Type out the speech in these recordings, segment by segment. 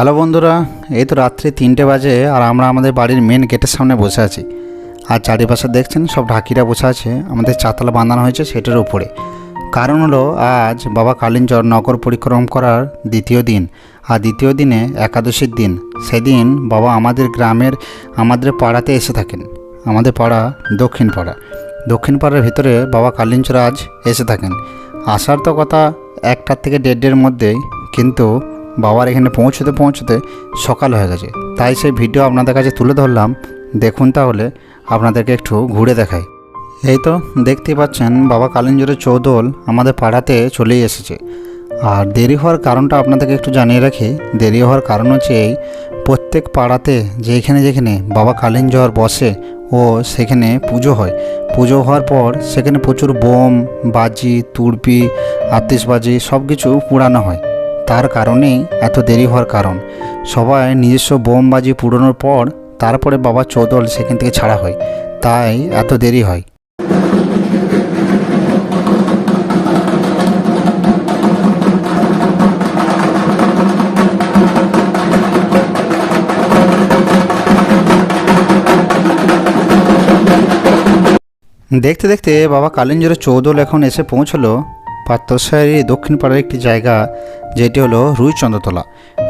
Hello বন্ধুরা, এই তো রাত্রি তিনটে বাজে আর আমরা আমাদের বাড়ির মেন গেটের সামনে বসে আছি। আর চারিপাশে দেখছেন সব ঢাকিরা বসে আছে, আমাদের চাতলা বাঁধানো হয়েছে সেটার উপরে। কারণ হলো, আজ বাবা কালিঞ্চর নগর পরিক্রম করার দ্বিতীয় দিন, আর দ্বিতীয় দিনে একাদশীর দিন। সেদিন বাবা আমাদের গ্রামের, আমাদের পাড়াতে এসে থাকেন, আমাদের পাড়া দক্ষিণ পাড়া। দক্ষিণ পাড়ার ভিতরে বাবা কালিঞ্চর আজ এসে থাকেন। আসার তো কথা একটার থেকে দেড় মধ্যেই, কিন্তু বাবার এখানে পৌঁছতে পৌঁছতে সকাল হয়ে গেছে। তাই সেই ভিডিও আপনাদের কাছে তুলে ধরলাম। দেখুন তাহলে আপনাদেরকে একটু ঘুরে দেখাই। এই তো দেখতেই পাচ্ছেন বাবা কালিঞ্জরের চৌদল আমাদের পাড়াতে চলেই এসেছে। আর দেরি হওয়ার কারণটা আপনাদেরকে একটু জানিয়ে রাখি। দেরি হওয়ার কারণ হচ্ছে এই প্রত্যেক পাড়াতে যেখানে যেখানে বাবা কালিঞ্জর বসে ও সেখানে পুজো হয়। পুজো হওয়ার পর সেখানে প্রচুর বোম, বাজি, তুড়পি, আতিশবাজি সব কিছু পুরানো হয়। তার কারণেই এত দেরি হওয়ার কারণ। সবাই নিজস্ব বোমবাজি পুড়ানোর পর তারপরে বাবা চৌদল সেখান থেকে ছাড়া হয়। তাই এত দেরি হয়। দেখতে দেখতে বাবা কালিঞ্জরের চৌদল এখন এসে পৌঁছলো পাত্রসারি দক্ষিণ পাড়ার একটি জায়গা, যেটি হলো রুইচন্দ্রতলা।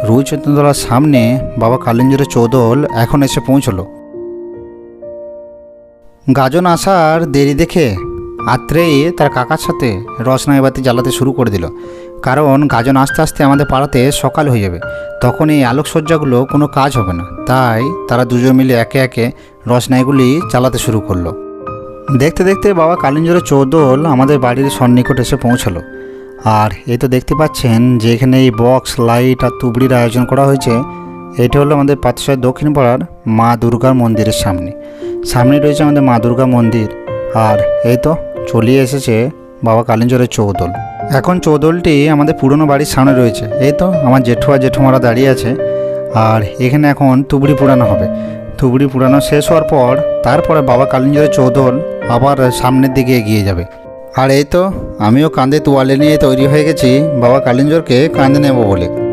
রুইচন্দ্রতলার সামনে বাবা কালিঞ্জরের চৌদল এখন এসে পৌঁছলো। গাজন আসার দেরি দেখে আত্রেই তার কাকার সাথে রসনাই বাতি জ্বালাতে শুরু করে দিল। কারণ গাজন আস্তে আস্তে আমাদের পাড়াতে সকাল হয়ে যাবে। তখন এই আলোকসজ্জাগুলো কোনো কাজ হবে না। তাই তারা দুজন মিলে একে একে রসনাইগুলি জ্বালাতে শুরু করল। দেখতে দেখতে বাবা কালিঞ্জরের চৌদল আমাদের বাড়ির সন্নিকট এসে পৌঁছালো। আর এই তো দেখতে পাচ্ছেন যে এখানে এই বক্স, লাইট আর তুবড়ির আয়োজন করা হয়েছে। এটা হলো আমাদের পাতশাহ দক্ষিণ পাড়ার মা দুর্গার মন্দিরের সামনে। সামনে রয়েছে আমাদের মা দুর্গা মন্দির। আর এই তো চলিয়ে এসেছে বাবা কালিঞ্জরের চৌদল। এখন চৌদলটি আমাদের পুরনো বাড়ির সামনে রয়েছে। এই তো আমার জেঠু আর জেঠুমারা দাঁড়িয়ে আছে। আর এখানে এখন তুবড়ি পুরানো হবে। তুবড়ি পুরানো শেষ হওয়ার পর তারপরে বাবা কালিঞ্জরের চৌধুর আবার সামনের দিকে এগিয়ে যাবে। আর এই তো, আমিও কাঁধে তোয়ালে নিয়ে তৈরি হয়ে গেছি, বাবা কালিঞ্জরকে কাঁধে নেব বলে।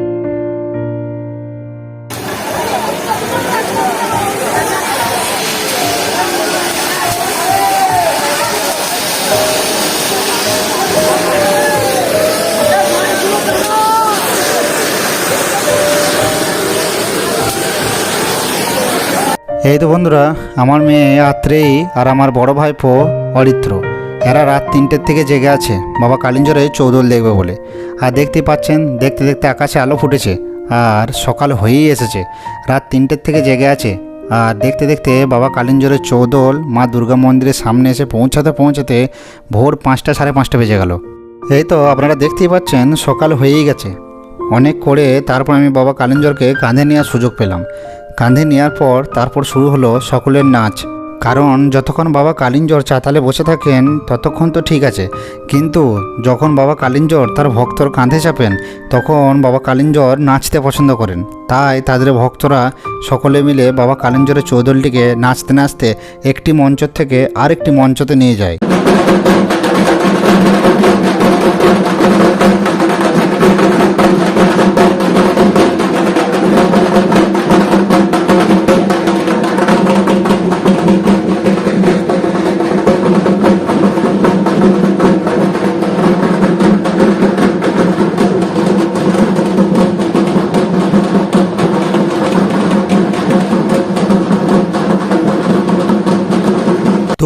এই তো বন্ধুরা, আমার মেয়ে আত্রেয়ী আর আমার বড় ভাইপো অরিত্র। এরা রাত তিনটের থেকে জেগে আছে। বাবা কালিঞ্জরে চৌদল দেখবে বলে। আর দেখতে পাচ্ছেন, দেখতে দেখতে আকাশে আলো ফুটেছে। আর সকাল হয়েই এসেছে। রাত তিনটের থেকে জেগে আছে। আর দেখতে দেখতে বাবা কালিঞ্জরের চৌদল মা দুর্গা মন্দিরের সামনে এসে পৌঁছাতে পৌঁছাতে ভোর পাঁচটা সাড়ে পাঁচটা বেজে গেল। এই তো আপনারা দেখতেই পাচ্ছেন, সকাল হয়েই গেছে। অনেক করে তারপর আমি বাবা কালিঞ্জরকে কাঁধে নেওয়ার সুযোগ পেলাম। কাঁধে নেওয়ার পর তারপর শুরু হলো সকলের নাচ। কারণ যতক্ষণ বাবা কালিঞ্জর চাতালে বসে থাকেন, ততক্ষণ তো ঠিক আছে। কিন্তু যখন বাবা কালিঞ্জর তার ভক্তর কাঁধে চাপেন, তখন বাবা কালিঞ্জর নাচতে পছন্দ করেন। তাই তাদের ভক্তরা সকলে মিলে বাবা কালিঞ্জরের চৌদলটিকে নাচতে নাচতে একটি মঞ্চ থেকে আরেকটি মঞ্চতে নিয়ে যায়।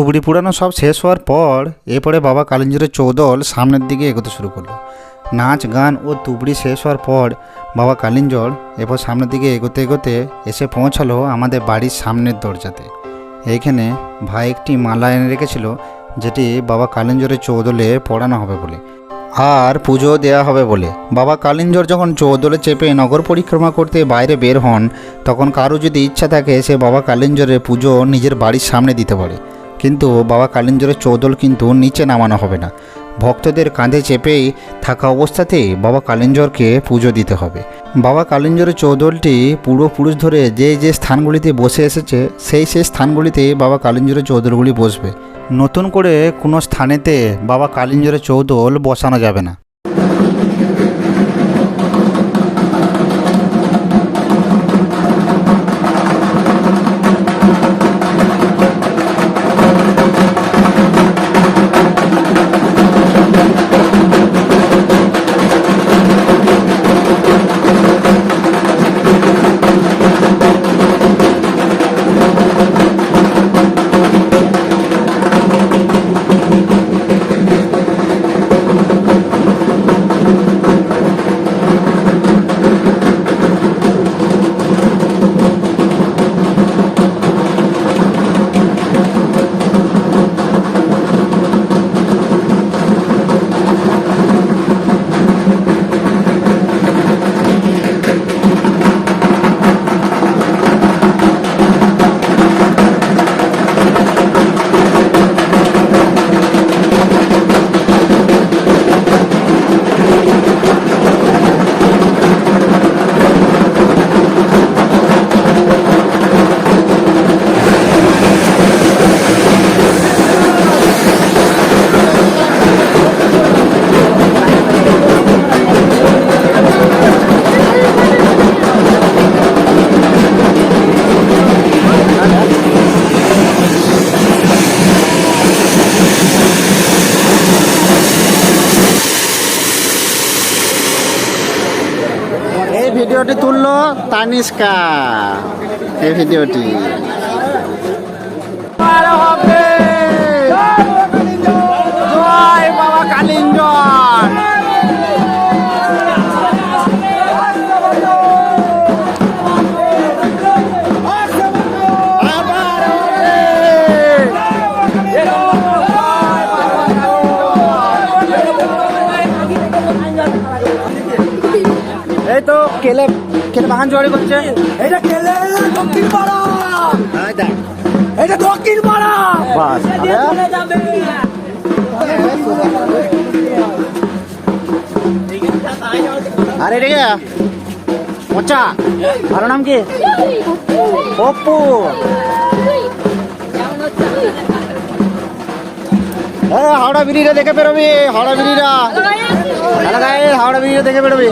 তুবড়ি পুরানো সব শেষ হওয়ার পর এরপরে বাবা কালিঞ্জরের চৌদল সামনের দিকে এগোতে শুরু করল। নাচ, গান ও তুবড়ি শেষ হওয়ার পর বাবা কালিঞ্জর এরপর সামনের দিকে এগোতে এগোতে এসে পৌঁছালো আমাদের বাড়ির সামনের দরজাতে। এইখানে ভাই একটি মালা এনে রেখেছিল, যেটি বাবা কালিঞ্জরের চৌদলে পড়ানো হবে বলে। আর পুজো দেওয়া হবে বলে। বাবা কালিঞ্জর যখন চৌদলে চেপে নগর পরিক্রমা করতে বাইরে বের হন, তখন কারও যদি ইচ্ছা থাকে, সে বাবা কালিঞ্জরের পুজো নিজের বাড়ির সামনে দিতে পারে। কিন্তু বাবা কালিঞ্জরের চৌদল কিন্তু নিচে নামানো হবে না। ভক্তদের কাঁধে চেপেই থাকা অবস্থাতেই বাবা কালিঞ্জরকে পুজো দিতে হবে। বাবা কালিঞ্জরের চৌদলটি পূর্বপুরুষ ধরে যে যে স্থানগুলিতে বসে এসেছে, সেই সেই স্থানগুলিতে বাবা কালিঞ্জরের চৌদলগুলি বসবে। নতুন করে কোনো স্থানেতে বাবা কালিঞ্জরের চৌদল বসানো যাবে না। তানিষ্কা এই ভিডিওটি। জয় বাবা কালিঞ্জন বাগান জোয়ারি করছে। এটা কেলে দক্ষিণ পাড়া। এটা দক্ষিণ পাড়া। বাস। আরে রে মচা ভালো নাম কি? অপু। এ হাওড়া ব্রিজে দেখে বেরোবি হাওড়া ব্রিজটা ভালো হাওড়া ব্রিজে দেখে বেরোবি।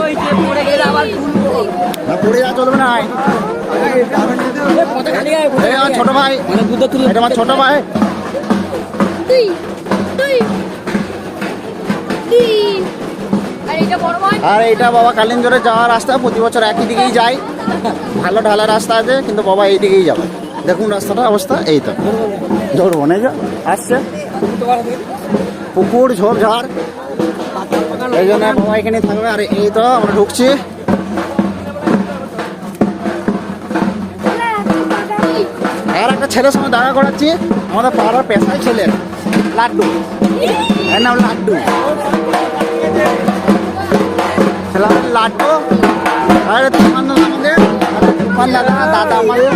পড়ে যা চলবে না। ছোট ভাই এটা আমার ছোট ভাই। আর এটা বাবা কালিঞ্জরে যাওয়ার রাস্তা প্রতি বছর একই দিকেই যায়। ভালো ঢালা রাস্তা আছে কিন্তু বাবা এই দিকেই যাবে। দেখুন রাস্তাটার অবস্থা এই তো। ধরবো না যা আসছে। পুকুর ঝোপঝাড়। এই জন্য বাবা এখানে থাকবে আর এই তো আমরা ঢুকছি। আর একটা ছেলের সঙ্গে দাঁড়া করাচ্ছি। আমাদের পাড়ার পেশায় ছেলে। লাড্ডু। এর নাম লাড্ডু। ছেলের লাড্ডু। আর তুফান দাদা আমাদের? দাদা দাদা আমাদের।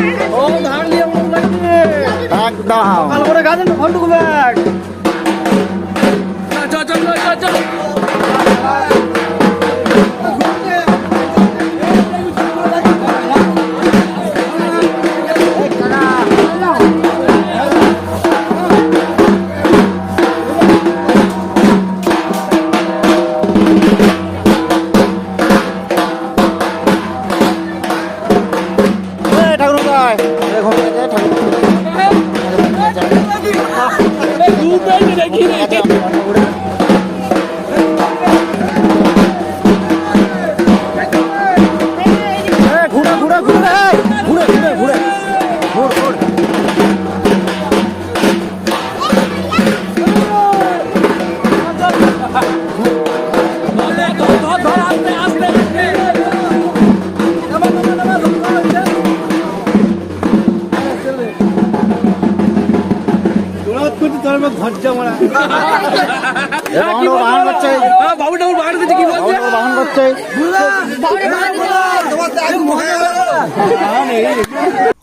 একদম। ভালো করে গাছেন ফন্টু ব্যাগ। এই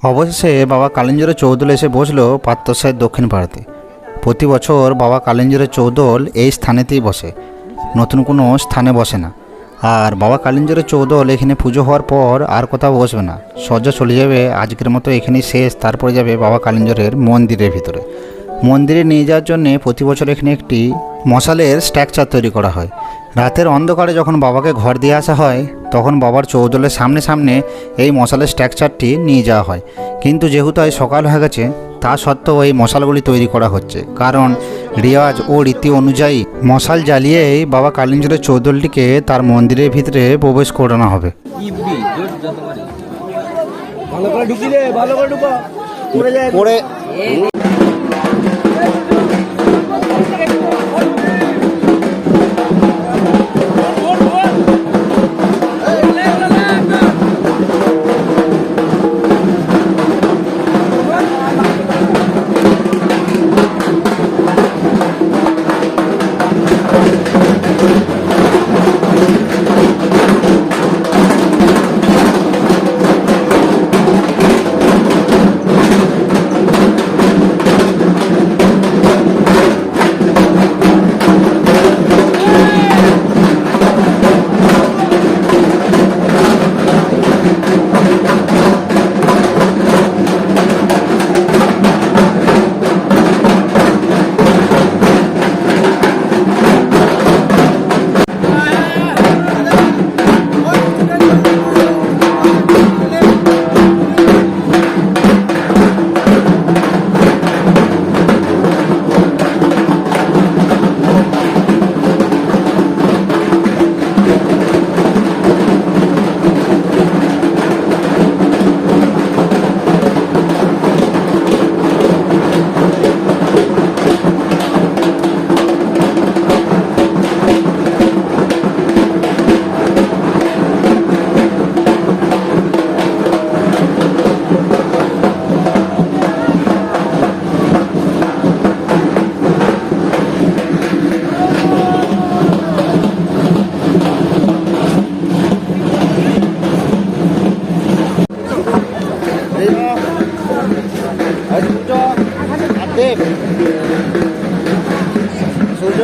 অবশেষে বাবা কালিঞ্জরের চৌদল এসে বসল পাত্রসাহের দক্ষিণ ভারতে। প্রতি বছর বাবা কালিঞ্জরের চৌদল এই স্থানেতেই বসে। নতুন কোনো স্থানে বসে না। আর বাবা কালিঞ্জরের চৌদল এখানে পুজো হওয়ার পর আর কোথাও বসবে না। সজ্জা চলে যাবে আজকের মতো এখানেই শেষ তারপরে যাবে বাবা কালিঞ্জরের মন্দিরের ভিতরে। মন্দিরে নিয়ে যাওয়ার জন্যে প্রতি বছর এখানে একটি মশালের স্ট্রাকচার তৈরি করা হয়। রাতের অন্ধকারে যখন বাবাকে ঘর দিয়ে আসা হয় তখন বাবার চৌদলের সামনে সামনে এই মশালের স্ট্রাকচারটি নিয়ে যাওয়া হয়। কিন্তু যেহেতু আজ সকাল হয়ে গেছে তা সত্ত্বেও এই মশালগুলি তৈরি করা হচ্ছে। কারণ রিয়াজ ও রীতি অনুযায়ী মশাল জ্বালিয়েই বাবা কালিঞ্জরের চৌদলটিকে তার মন্দিরের ভিতরে প্রবেশ করানো হবে। ভালো করে ঢুকিলে ভালো করে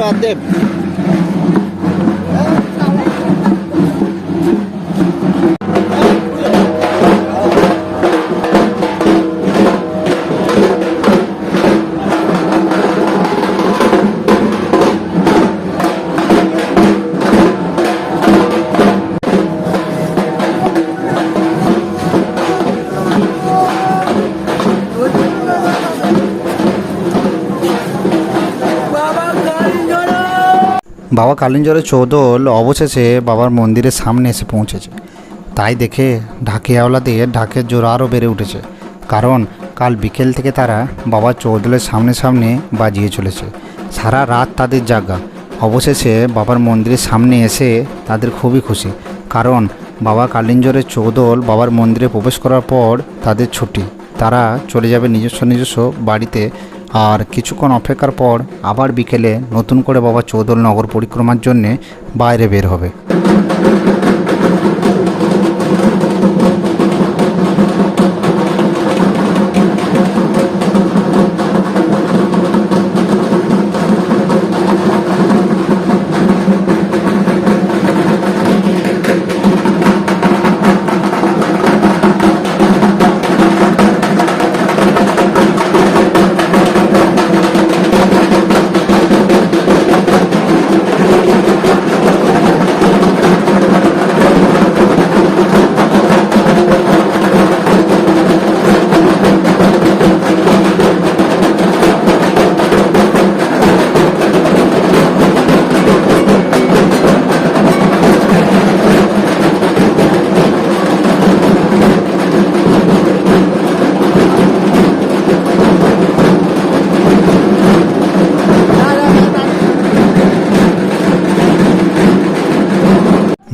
ঢুকো পড়ে বাবা কালিঞ্জরের চৌদল অবশেষে বাবার মন্দিরের সামনে এসে পৌঁছেছে। তাই দেখে ঢাকিয়াওয়ালাদের ঢাকের জোর আরও বেড়ে উঠেছে। কারণ কাল বিকেল থেকে তারা বাবা চৌদলের সামনে সামনে বাজিয়ে চলেছে। সারা রাত তাদের জাগা। অবশেষে বাবার মন্দিরের সামনে এসে তাদের খুবই খুশি। কারণ বাবা কালিঞ্জরের চৌদল বাবার মন্দিরে প্রবেশ করার পর তাদের ছুটি। তারা চলে যাবে নিজস্ব নিজস্ব বাড়িতে আর কিছুক্ষণ অপেক্ষার পর আবার বিকেলে নতুন করে বাবা চৌদল নগর পরিক্রমার জন্যে বাইরে বের হবে।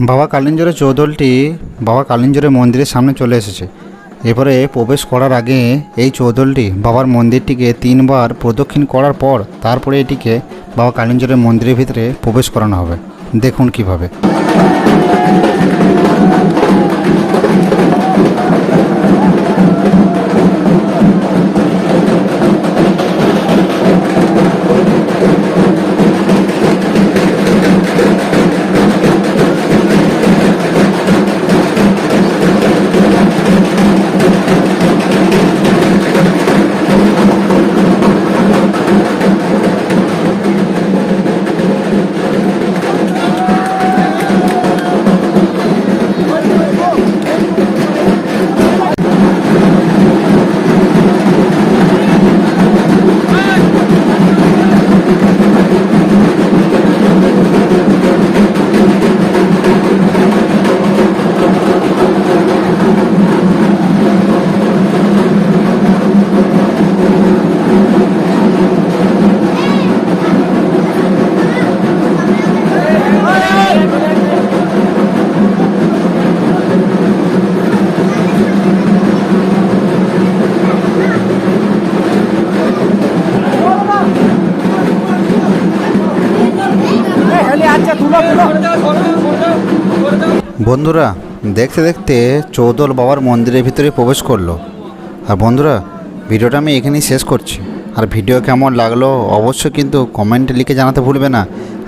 বাবা কালিঞ্জরের চৌদলটি বাবা কালিঞ্জরের মন্দিরের সামনে চলে এসেছে। এবারে প্রবেশ করার আগে এই চৌদলটি বাবার মন্দিরটিকে তিনবার প্রদক্ষিণ করার পর তারপরে এটিকে বাবা কালিঞ্জরের মন্দিরের ভিতরে প্রবেশ করানো হবে। দেখুন কীভাবে। বন্ধুরা, দেখতে দেখতে চৌদল বাবার মন্দিরের ভিতরে প্রবেশ করল। আর বন্ধুরা, ভিডিওটা আমি এখানেই শেষ করছি। আর ভিডিও কেমন লাগল অবশ্যই কিন্তু কমেন্টে লিখে জানাতে ভুলবে না।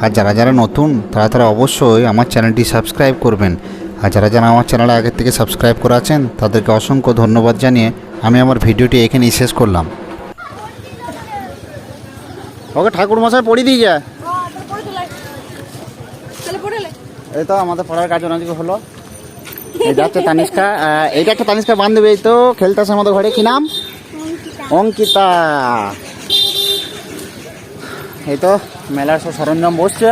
আর যারা যারা নতুন, তারা তারা অবশ্যই আমার চ্যানেলটি সাবস্ক্রাইব করবেন। আর যারা যারা আমার চ্যানেলে আগের থেকে সাবস্ক্রাইব করে আছেন, তাদেরকে অসংখ্য ধন্যবাদ জানিয়ে আমি আমার ভিডিওটি এখানেই শেষ করলাম। ওকে ঠাকুর মশাই পড়িয়ে দিয়ে যা তাহলে পড়ে লে এই তো আমাদের পড়ার কাজ অনেক হলো। এটা যাচ্ছে তানিষ্কা। এইটা একটা তানিষ্কা বান্ধবী, এই তো খেলতেছে আমাদের ঘরে। কি নাম? অঙ্কিতা। এই তো মেলার সব সরঞ্জাম বসছে।